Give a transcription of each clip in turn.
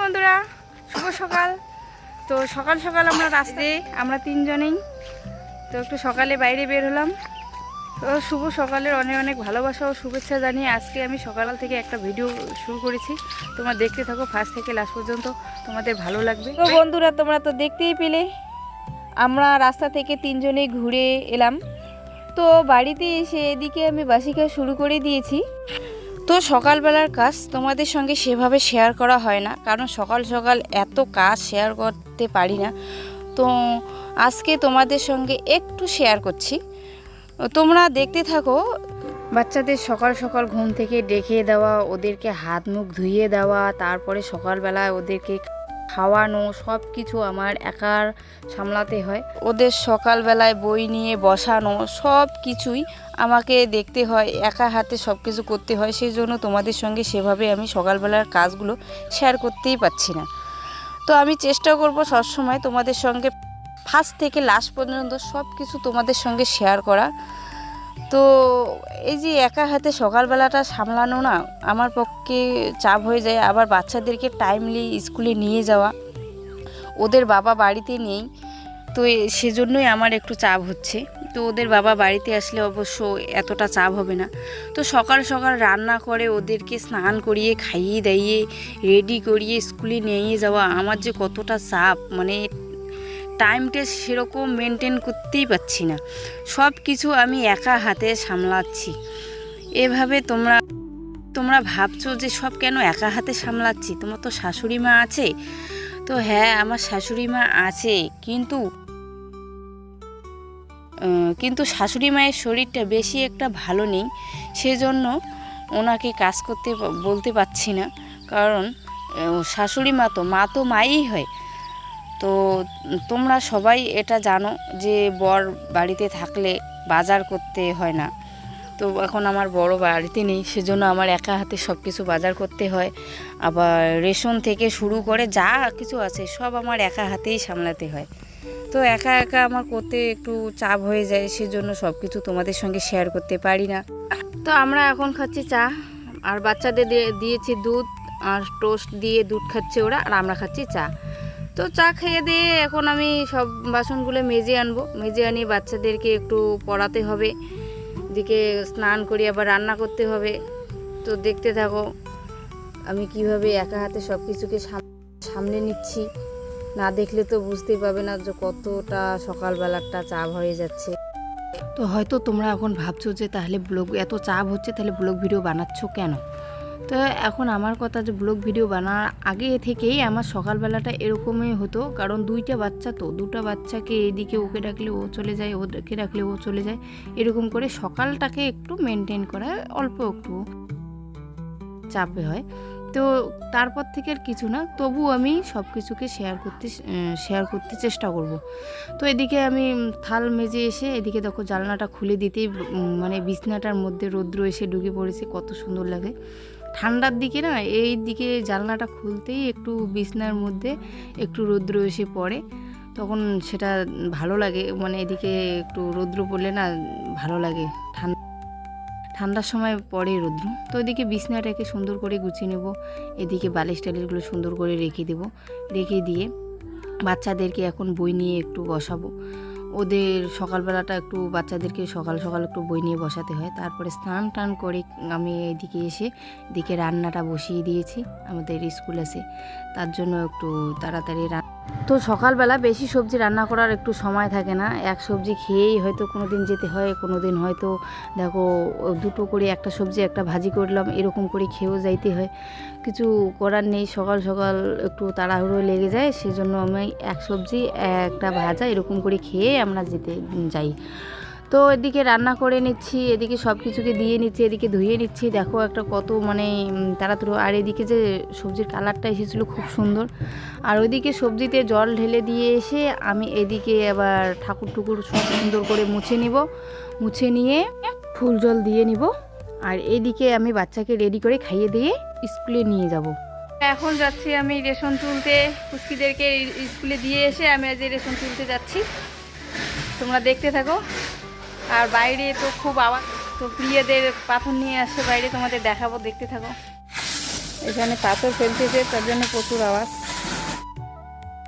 বন্ধুরা, শুভ সকাল। তো সকাল সকাল আমরা রাস্তায়, আমরা তিনজনেই। তো একটু সকালে বাইরে বের হলাম। তো শুভ সকালের অনেক অনেক ভালোবাসা ও শুভেচ্ছা জানিয়ে আজকে আমি সকাল থেকে একটা ভিডিও শুরু করেছি। তোমরা দেখতে থাকো ফার্স্ট থেকে লাস্ট পর্যন্ত, তোমাদের ভালো লাগবে। তো বন্ধুরা, তোমরা তো দেখতেই পেলে, আমরা রাস্তা থেকে তিনজনেই ঘুরে এলাম। তো বাড়িতে এসে এদিকে আমি বাসিকা শুরু করে দিয়েছি। তো সকালবেলার কাজ তোমাদের সঙ্গে সেভাবে শেয়ার করা হয় না, কারণ সকাল সকাল এত কাজ শেয়ার করতে পারি না। তো আজকে তোমাদের সঙ্গে একটু শেয়ার করছি। তোমরা দেখতে থাকো, বাচ্চাদের সকাল সকাল ঘুম থেকে ডেকে দেওয়া, ওদেরকে হাত মুখ ধুইয়ে দেওয়া, তারপরে সকালবেলায় ওদেরকে খাওয়ানো সব কিছু আমার একার সামলাতে হয়। ওদের সকালবেলায় বই নিয়ে বসানো সব কিছুই আমাকে দেখতে হয়, একা হাতে সব কিছু করতে হয়। সেই জন্য তোমাদের সঙ্গে সেভাবে আমি সকালবেলার কাজগুলো শেয়ার করতেই পারছি না। তো আমি চেষ্টা করব সবসময় তোমাদের সঙ্গে ফার্স্ট থেকে লাস্ট পর্যন্ত সব কিছু তোমাদের সঙ্গে শেয়ার করা। তো এই যে একা হাতে সকালবেলাটা সামলানো না, আমার পক্ষে চাপ হয়ে যায়। আবার বাচ্চাদেরকে টাইমলি স্কুলে নিয়ে যাওয়া। ওদের বাবা বাড়িতে নেই, তো সেজন্যই আমার একটু চাপ হচ্ছে। তো ওদের বাবা বাড়িতে আসলে অবশ্য এতটা চাপ হবে না। তো সকাল সকাল রান্না করে ওদেরকে স্নান করিয়ে, খাইয়ে দাইয়ে রেডি করিয়ে স্কুলে নিয়ে যাওয়া, আমার যে কতটা চাপ মানে টাইমটা সেরকম মেনটেন করতেই পারছি না। সব কিছু আমি একা হাতে সামলাচ্ছি। এভাবে তোমরা তোমরা ভাবছ যে সব কেন একা হাতে সামলাচ্ছি? তোমার তো শাশুড়ি মা আছে। তো হ্যাঁ আমার শাশুড়ি মা আছে, কিন্তু কিন্তু শাশুড়ি মায়ের শরীরটা বেশি একটা ভালো নেই। সেজন্য ওনাকে কাজ করতে বলতে পারছি না। কারণ শাশুড়ি মা তো মা তো মাই হয়। তো তোমরা সবাই এটা জানো যে বর বাড়িতে থাকলে বাজার করতে হয় না। তো এখন আমার বড় বাড়িতে নেই, সেজন্য আমার একা হাতে সব কিছু বাজার করতে হয়। আবার রেশন থেকে শুরু করে যা কিছু আছে সব আমার একা হাতেই সামলাতে হয়। তো একা একা আমার করতে একটু চাপ হয়ে যায়, সেজন্য সব কিছু তোমাদের সঙ্গে শেয়ার করতে পারি না। তো আমরা এখন খাচ্ছি চা, আর বাচ্চাদের দিয়ে- দিয়েছি দুধ, আর টোস্ট দিয়ে দুধ খাচ্ছে ওরা, আর আমরা খাচ্ছি চা। তো চা খেয়ে দিয়ে এখন আমি সব বাসনগুলো মেজে আনব। মেজে আনি বাচ্চাদেরকে একটু পড়াতে হবে। দিকে স্নান করি আবার রান্না করতে হবে। তো দেখতে থাকো, আমি কীভাবে একা হাতে সব কিছুকে সাম- সামলে নিচ্ছি। না দেখলে তো বুঝতেই পাবে না যে কতটা সকালবেলাটা চাপ হয়ে যাচ্ছে। তো হয়তো তোমরা এখন ভাবছ যে তাহলে ব্লগ, এত চাপ হচ্ছে, তাহলে ব্লগ ভিডিও বানাচ্ছ কেন? তো এখন আমার কথা যে ব্লগ ভিডিও বানার আগে থেকেই আমার সকালবেলাটা এরকমই হতো। কারণ দুইটা বাচ্চা তো, দুটা বাচ্চাকে এদিকে ওকে ডাকলে ও চলে যায়, ওদেরকে ডাকলে ও চলে যায়। এরকম করে সকালটাকে একটু মেনটেন করা, অল্প একটু চাপে হয়। তো তারপর থেকে আর কিছু না তবু আমি সব কিছুকে শেয়ার করতে শেয়ার করতে চেষ্টা করব। তো এদিকে আমি থাল মেজে এসে, এদিকে দেখো জানলাটা খুলে দিতেই মানে বিছনাটার মধ্যে রৌদ্র এসে ঢুকে পড়েছে, কত সুন্দর লাগে। ঠান্ডার দিকে না, এই দিকে জানলাটা খুলতেই একটু বিছনার মধ্যে একটু রৌদ্র এসে পড়ে। তখন সেটা ভালো লাগে মানে এদিকে একটু রৌদ্র পড়লে না ভালো লাগে। ঠান্ডা, ঠান্ডার সময় পড়ে রৌদ্র। তো এদিকে বিছনাটাকে সুন্দর করে গুছিয়ে নেব। এদিকে বালিশ টালিশগুলো সুন্দর করে রেখে দেব। রেখে দিয়ে বাচ্চাদেরকে এখন বই নিয়ে একটু বসাবো। ওদের সকালবেলাটা একটু বাচ্চাদেরকে সকাল সকাল একটু বই নিয়ে বসাতে হয়। তারপরে স্নান টান করে আমি এদিকে এসে দিকে রান্নাটা বসিয়ে দিয়েছি আমাদের স্কুল আছে। তার জন্য একটু তাড়াতাড়ি রান তো সকালবেলা বেশি সবজি রান্না করার একটু সময় থাকে না। এক সবজি খেয়েই হয়তো কোনো দিন যেতে হয় কোনো দিন হয়তো দেখো দুটো করে একটা সবজি, একটা ভাজি করলাম, এরকম করে খেয়েও যাইতে হয়। কিছু করার নেই, সকাল সকাল একটু তাড়াহুড়ো লেগে যায়, সেজন্য আমি এক সবজি, একটা ভাজা এরকম করে খেয়ে আমরা যেতে যাই। তো এদিকে রান্না করে নিচ্ছি, এদিকে সব কিছুকে দিয়ে নিচ্ছি, এদিকে ধুয়ে নিচ্ছি। দেখো একটা কত মানে তাড়াতাড়ি। আর এদিকে যে সবজির কালারটা এসেছিল খুব সুন্দর। আর ওইদিকে সবজিতে জল ঢেলে দিয়ে এসে আমি এদিকে আবার ঠাকুর টুকুর সব সুন্দর করে মুছে নিব। মুছে নিয়ে ফুল জল দিয়ে নিব। আর এদিকে আমি বাচ্চাকে রেডি করে খাইয়ে দিয়ে স্কুলে নিয়ে যাব। এখন যাচ্ছি আমি রেশন তুলতে। কুস্কিদেরকে স্কুলে দিয়ে এসে আমি আজ রেশন তুলতে যাচ্ছি। তোমরা দেখতে থাকো। আর বাইরে তো খুব আওয়াজ, তো প্রিয়দের পাথর নিয়ে আসছে বাইরে, তোমাদের দেখাবো, দেখতে থাকো। এখানে পাথর ফেলতেছে, তার জন্য প্রচুর আওয়াজ।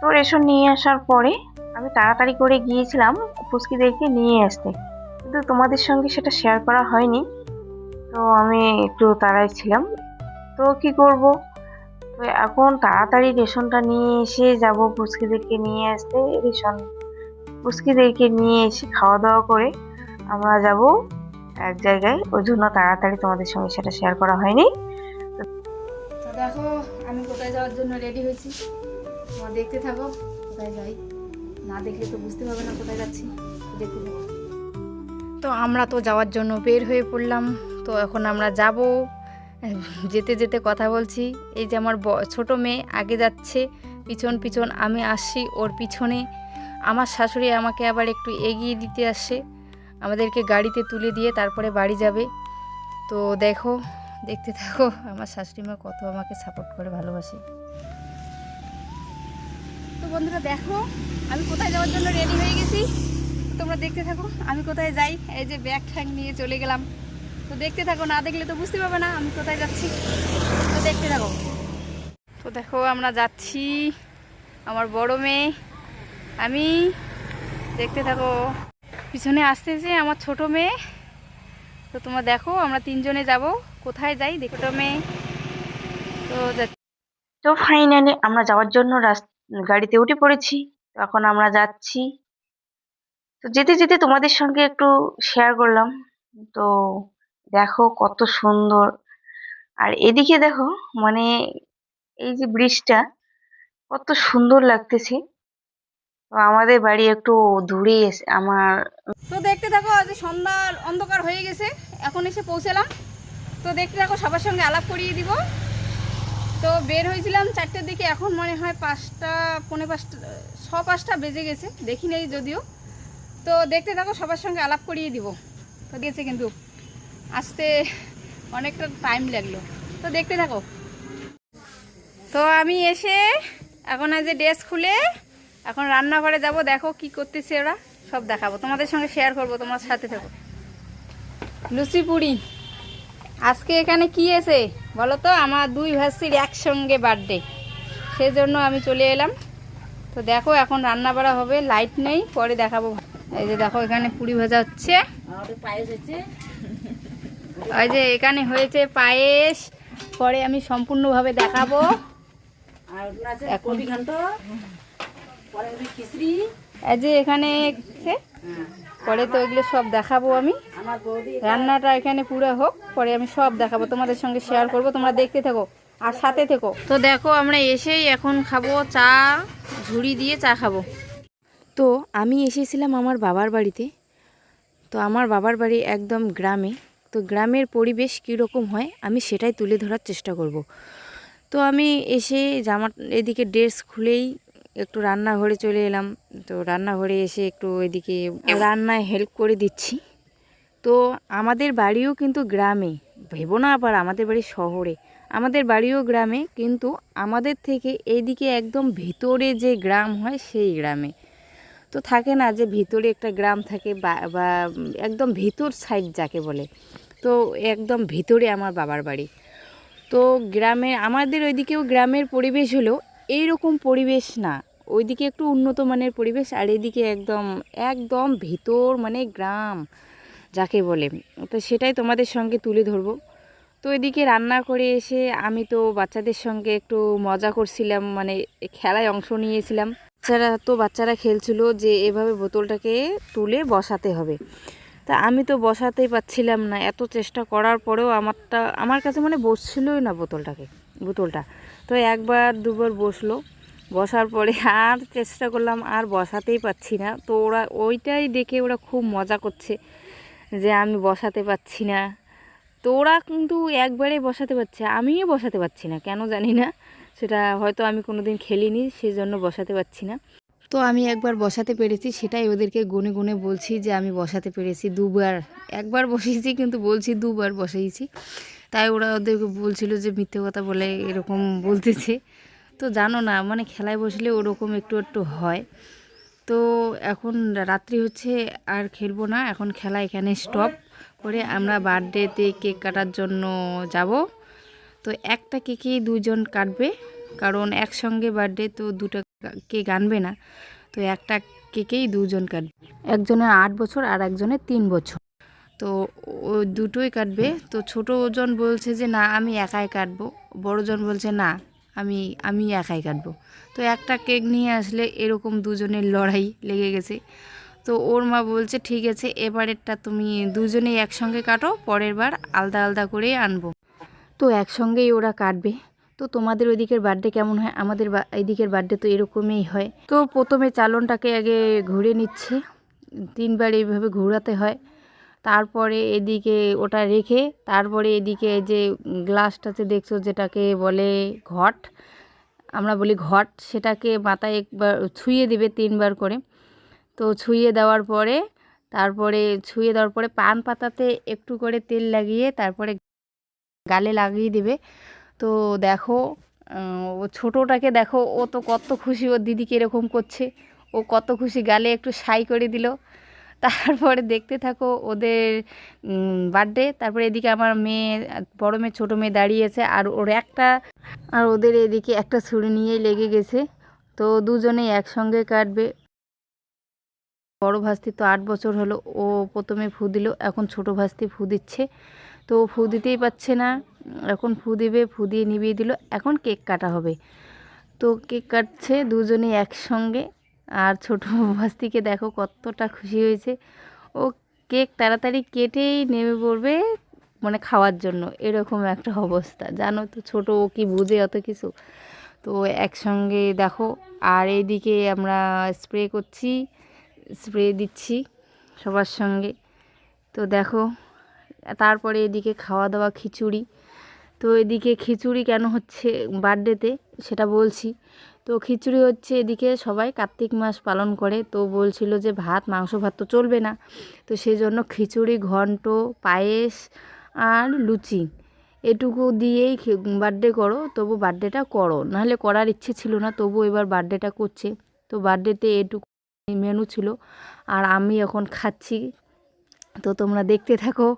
তো রেশন নিয়ে আসার পরে আমি তাড়াতাড়ি করে গিয়েছিলাম পুচকিদেরকে নিয়ে আসতে। কিন্তু তোমাদের সঙ্গে সেটা শেয়ার করা হয়নি। তো আমি একটু তাড়াই ছিলাম। তো কি করব? তো এখন তাড়াতাড়ি রেশনটা নিয়ে এসে যাব পুচকিদেরকে নিয়ে আসতে। রেশন পুচকিদেরকে নিয়ে এসে খাওয়া দাওয়া করে আমরা যাব এক জায়গায়। ওই জন্য তাড়াতাড়ি তোমাদের সঙ্গে সেটা শেয়ার করা হয়নি। তো দেখো, আমি কোথায় যাওয়ার জন্য রেডি হয়েছি। তোমার দেখতে থাকো, কোথায় যাই। না দেখলে তো বুঝতে পারবে না কোথায় যাচ্ছি। দেখতে তো আমরা তো যাওয়ার জন্য বের হয়ে পড়লাম। তো এখন আমরা যাব। যেতে যেতে কথা বলছি। এই যে আমার ছোট মেয়ে আগে যাচ্ছে। পিছন পিছন আমি আসছি ওর পিছনে। আমার শাশুড়ি আমাকে আবার একটু এগিয়ে দিতে আসে। আমাদেরকে গাড়িতে তুলে দিয়ে তারপরে বাড়ি যাবে। তো দেখো, দেখতে থাকো, আমার শাশুড়ি মা কত আমাকে সাপোর্ট করে, ভালোবাসে। তো বন্ধুরা দেখো, আমি কোথায় যাওয়ার জন্য রেডি হয়ে গেছি। তোমরা দেখতে থাকো, আমি কোথায় যাই? এই যে ব্যাগ ঠ্যাগ নিয়ে চলে গেলাম। তো দেখতে থাকো, না দেখলে তো বুঝতে পারবে না আমি কোথায় যাচ্ছি। তো দেখতে থাকো। তো দেখো, আমরা যাচ্ছি, আমার বড় মেয়ে। আমি, দেখতে থাকো। পিছনে আসতেছে আমার ছোট মেয়ে। তো তোমরা দেখো, আমরা তিনজনে যাব। কোথায় যাই দেখো ছোট মেয়ে তো যা- তো ফাইনালি আমরা যাওয়ার জন্য গাড়িতে উঠে পড়েছি। এখন আমরা যাচ্ছি। তো যেতে যেতে তোমাদের সঙ্গে একটু শেয়ার করলাম। তো দেখো কত সুন্দর। আর এদিকে দেখো মানে এই যে ব্রিজটা কত সুন্দর লাগতেছে। আমাদের বাড়ি একটু দূরে আমার তো দেখতে থাকো, আজ সন্ধ্যার অন্ধকার হয়ে গেছে। এখন এসে পৌঁছালাম। তো দেখতে থাকো, সবার সঙ্গে আলাপ করিয়ে দিব। তো বের হয়েছিলাম চারটের দিকে, এখন মনে হয় পাঁচটা, পৌনে পাঁচটা ছ পাঁচটা বেজে গেছে। দেখি নেই যদিও। তো দেখতে থাকো, সবার সঙ্গে আলাপ করিয়ে দিব। তো গেছে কিন্তু। আসতে অনেকটা টাইম লাগল। তো দেখতে থাকো। তো আমি এসে এখন আজ ড্রেস খুলে এখন রান্নাঘরে যাব দেখো কি করতেছে ওরা। সব দেখাবো। তোমাদের সঙ্গে শেয়ার করব তোমার সাথে থাকো। লুচি পুরি। আজকে এখানে কি এসে বলো তো আমার দুই ভাস্তির একসঙ্গে বার্থডে সেজন্য আমি চলে এলাম। তো দেখো এখন রান্না বাড়া হবে লাইট নেই পরে দেখাবো। এই যে দেখো এখানে পুরি ভাজা হচ্ছে। ওই যে এখানে হয়েছে পায়েস। পরে আমি সম্পূর্ণভাবে দেখাবো। এখন এই যে এখানে পরে তো এগুলো সব দেখাবো আমি। রান্নাটা এখানে পুরো হোক পরে আমি সব দেখাবো তোমাদের সঙ্গে শেয়ার করব তোমরা দেখতে থাকো আর সাথে থেকো। তো দেখো আমরা এসেই এখন খাব চা ঝুড়ি দিয়ে চা খাব। তো আমি এসেছিলাম আমার বাবার বাড়িতে। তো আমার বাবার বাড়ি একদম গ্রামে। তো গ্রামের পরিবেশ কীরকম হয় আমি সেটাই তুলে ধরার চেষ্টা করব। তো আমি এসে জামা এদিকে ড্রেস খুলেই একটু রান্নাঘরে চলে এলাম। তো রান্নাঘরে এসে একটু এদিকে রান্নায় হেল্প করে দিচ্ছি। তো আমাদের বাড়িও কিন্তু গ্রামে, ভেবো না আবার আমাদের বাড়ি শহরে, আমাদের বাড়িও গ্রামে, কিন্তু আমাদের থেকে এইদিকে একদম ভিতরে যে গ্রাম হয় সেই গ্রামে। তো থাকে না যে ভিতরে একটা গ্রাম থাকে বা একদম ভিতর সাইড যাকে বলে। তো একদম ভিতরে আমার বাবার বাড়ি। তো গ্রামে, আমাদের ওইদিকেও গ্রামের পরিবেশ এইরকম পরিবেশ না। ওইদিকে একটু উন্নত মানের পরিবেশ আর এদিকে একদম একদম ভিতর মানে গ্রাম, যাকে বলে। তো সেটাই তোমাদের সঙ্গে তুলে ধরবো। তো এদিকে রান্না করে এসে আমি তো বাচ্চাদের সঙ্গে একটু মজা করছিলাম মানে খেলায় অংশ নিয়েছিলাম। বাচ্চারা তো বাচ্চারা খেলছিল যে এভাবে বোতলটাকে তুলে বসাতে হবে। তা আমি তো বসাতেই পাচ্ছিলাম না। এত চেষ্টা করার পরেও আমারটা, আমার কাছে মানে বসছিলই না বোতলটাকে, বোতলটা। তো একবার দুবার বসল। বসার পরে আর চেষ্টা করলাম, আর বসাতেই পাচ্ছি না। তো ওরা ওইটাই দেখে ওরা খুব মজা করছে যে আমি বসাতে পারছি না। তো ওরা কিন্তু একবারে বসাতে পারছে, আমিও বসাতে পারছি না, কেন জানি না। সেটা হয়তো আমি কোনো দিন খেলিনি, সেজন্য বসাতে পারছি না। তো আমি একবার বসাতে পেরেছি, সেটাই ওদেরকে গুনে গুনে বলছি যে আমি বসাতে পেরেছি দুবার। একবার বসিয়েছি কিন্তু বলছি দুবার বসিয়েছি তাই ওরা ওদেরকে বলছিল যে মিথ্যে কথা বলে এরকম বলতেছে। তো জানো না মানে খেলায় বসলে ওরকম একটু একটু হয়। তো এখন রাত্রি হচ্ছে, আর খেলব না। এখন খেলা এখানে স্টপ করে আমরা বার্থডেতে কেক কাটার জন্য যাব। তো একটা কেকেই দুজন কাটবে, কারণ একসঙ্গে বার্থডে তো দুটো কেক আনবে না। তো একটা কেকেই দুজন কাটবে। একজনের আট বছর আর একজনের তিন বছর। তো ও দুটোই কাটবে। তো ছোট ওজন বলছে যে, না, আমি একাই কাটবো। বড়জন বলছে, না, আমি আমি একাই কাটবো। তো একটা কেক নিয়ে আসলে এরকম দুজনের লড়াই লেগে গেছে। তো ওর মা বলছে, ঠিক আছে, এবারেরটা তুমি দুজনেই একসঙ্গে কাটো, পরের বার আলাদা আলাদা করেই আনব। তো একসঙ্গেই ওরা কাটবে। তো তোমাদের ওইদিকের বার্থডে কেমন হয়? আমাদের বা- এইদিকের বার্থডে তো এরকমই হয়। তো প্রথমে চালনটাকে আগে ঘুরে নিচ্ছে। তিনবার এইভাবে ঘোরাতে হয়। তারপরে এদিকে ওটা রেখে, তারপরে এদিকে যে গ্লাসটাতে দেখছ যেটাকে বলে ঘট, আমরা বলি ঘট, সেটাকে মাথায় একবার ছুঁয়ে দিবে তিনবার করে। তো ছুঁয়ে দেওয়ার পরে, তারপরে ছুঁয়ে দেওয়ার পরে পান পাতাতে একটু করে তেল লাগিয়ে তারপরে গালে লাগিয়ে দেবে। তো দেখো ও ছোটোটাকে দেখো, ও তো কত খুশি, ওর দিদিকে এরকম করছে। ও কত খুশি, গালে একটু সাই করে দিল। তারপরে দেখতে থাকো ওদের বার্থডে তারপরে এদিকে আমার মেয়ে, বড় মেয়ে, ছোটো মেয়ে দাঁড়িয়েছে, আর ওর একটা, আর ওদের এদিকে একটা ছুরি নিয়েই লেগে গেছে। তো দুজনেই একসঙ্গে কাটবে। বড় ভাস্তি তো আট বছর হলো, ও প্রথমে ফু দিল, এখন ছোট ভাস্তি ফু দিচ্ছে। তো ফু দিতেই পাচ্ছে না, এখন ফু দিবে, ফু দিয়ে নিভিয়ে দিল, এখন কেক কাটা হবে। তো কেক কাটছে, দুজনেই একসঙ্গে। আর ছোট ভাস্তিকে দেখো কতটা খুশি হয়েছে। ও কেক তাড়াতাড়ি কেটেই নেমে পড়বে মানে খাওয়ার জন্য। এরকম একটা অবস্থা। জানো তো ছোট, ও কি বুঝে অত কিছু? তো একসঙ্গে দেখো, আর এইদিকে আমরা স্প্রে করছি, স্প্রে দিচ্ছি সবার সঙ্গে। তো দেখো, তারপরে এদিকে খাওয়া দাওয়া খিচুড়ি। তো এদিকে খিচুড়ি কেন হচ্ছে বার্থডেতে সেটা বলছি। তো খিচুড়ি হচ্ছে এদিকে সবাই কার্তিক মাস পালন করে। তো বলছিল যে ভাত, মাংস ভাত তো চলবে না। তো সেই জন্য খিচুড়ি, ঘন্ট, পায়েস আর লুচি এটুকু দিয়েই বার্থডে করো, তবু বার্থডেটা করো। নাহলে করার ইচ্ছে ছিল না, তবু এবার বার্থডেটা করছে। তো বার্থডেতে এটুকু মেনু ছিল। আর আমি এখন খাচ্ছি। তো তোমরা দেখতে থাকো।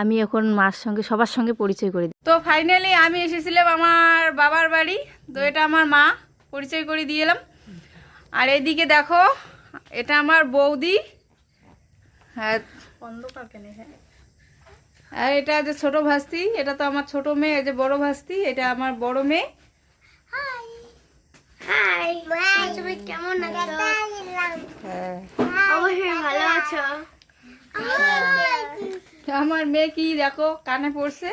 আমি এখন মার সঙ্গে, সবার সঙ্গে পরিচয় করে দিই। তো ফাইনালি আমি এসেছিলাম আমার বাবার বাড়ি। তো এটা আমার মা। পরিচয় করে দিয়ে এলাম। আর এইদিকে দেখো এটা আমার বৌদি। হ্যাঁ। অন্ধকার কেন হ্যাঁ আর এটা যে ছোট ভাস্তি এটা তো আমার ছোট মেয়ে এই যে বড় ভাস্তি এটা আমার বড় মেয়ে। হাই কেমন হ্যাঁ। ভালো আছো? আমার মেয়ে কি দেখো কানে পড়ছে?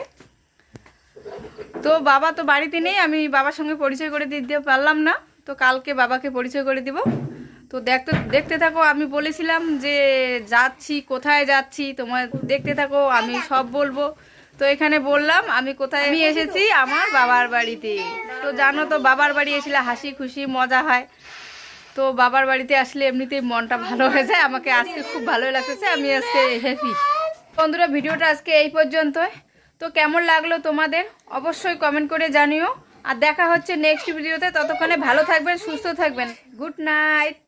তো বাবা তো বাড়িতে নেই আমি বাবার সঙ্গে পরিচয় করে দিতে পারলাম না। তো কালকে বাবাকে পরিচয় করে দিব। তো দেখতে দেখতে থাকো আমি বলেছিলাম যে যাচ্ছি কোথায় যাচ্ছি তোমার দেখতে থাকো আমি সব বলব। তো এখানে বললাম আমি কোথায় আমি এসেছি? আমার বাবার বাড়িতে। তো জানো তো বাবার বাড়ি এসলে হাসি খুশি মজা হয়। তো বাবার বাড়িতে আসলে এমনিতেই মনটা ভালো হয়ে যায়। আমাকে আজকে খুব ভালোই লাগতেছে আমি আজকে হ্যাপি বন্ধুরা ভিডিওটা আজকে এই পর্যন্তই। তো কেমন লাগল তোমাদের? অবশ্যই কমেন্ট করে জানিও। আর দেখা হচ্ছে নেক্সট ভিডিওতে ততক্ষণে ভালো থাকবেন, সুস্থ থাকবেন। Good night